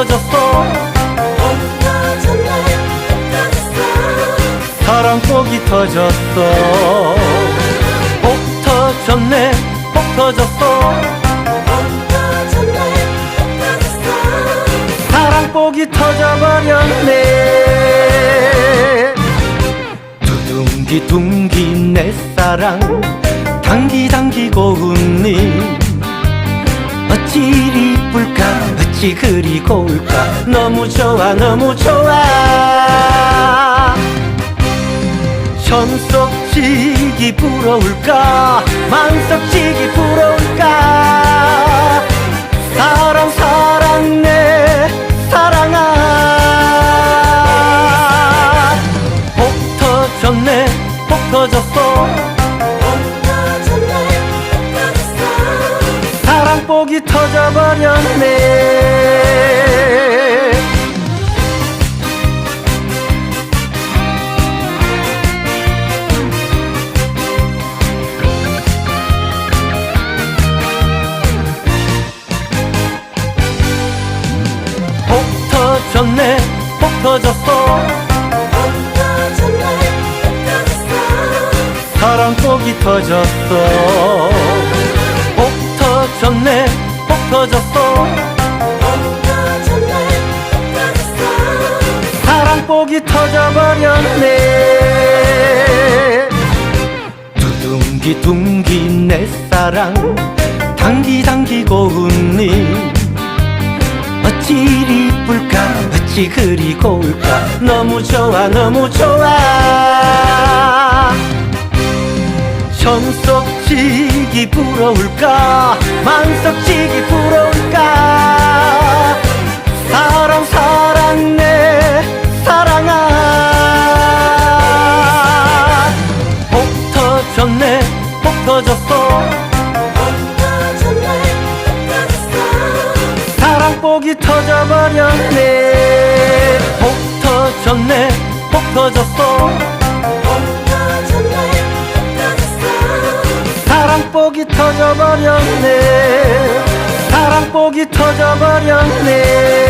벗겨졌어. 벗겨졌네. 벗겨졌어. 사랑 폭이 터졌어. 폭 터졌네. 폭 터졌어. 벗겨졌네. 벗겨졌어. 사랑 폭이 터져버렸네. 두둥기 둥기 내 사랑. 당기 당기고 웃니 어찌 어찌 그리 고울까? 너무 좋아 너무 좋아. 전속지기 부러울까? 만석지기 부러울까? 사랑 사랑 내 사랑아. 복 터졌네 복 터졌어 사랑복이 터져버렸네. 복 터졌네 복 터졌어. 사랑복이 터졌어. 복 터졌네 복 터졌어. 사랑복이 터져버렸네. 두둥기 둥기 내 사랑 당기 당기 고운니 어찌 이리 이쁠까 어찌 그리 고울까. 너무 좋아 너무 좋아. 전속지기 부러울까? 만석지기 부러울까 터졌어. 사랑복이 터져버렸네. 복 터졌네. 복 터졌어. 사랑복이 터져버렸네. 사랑복이 터져버렸네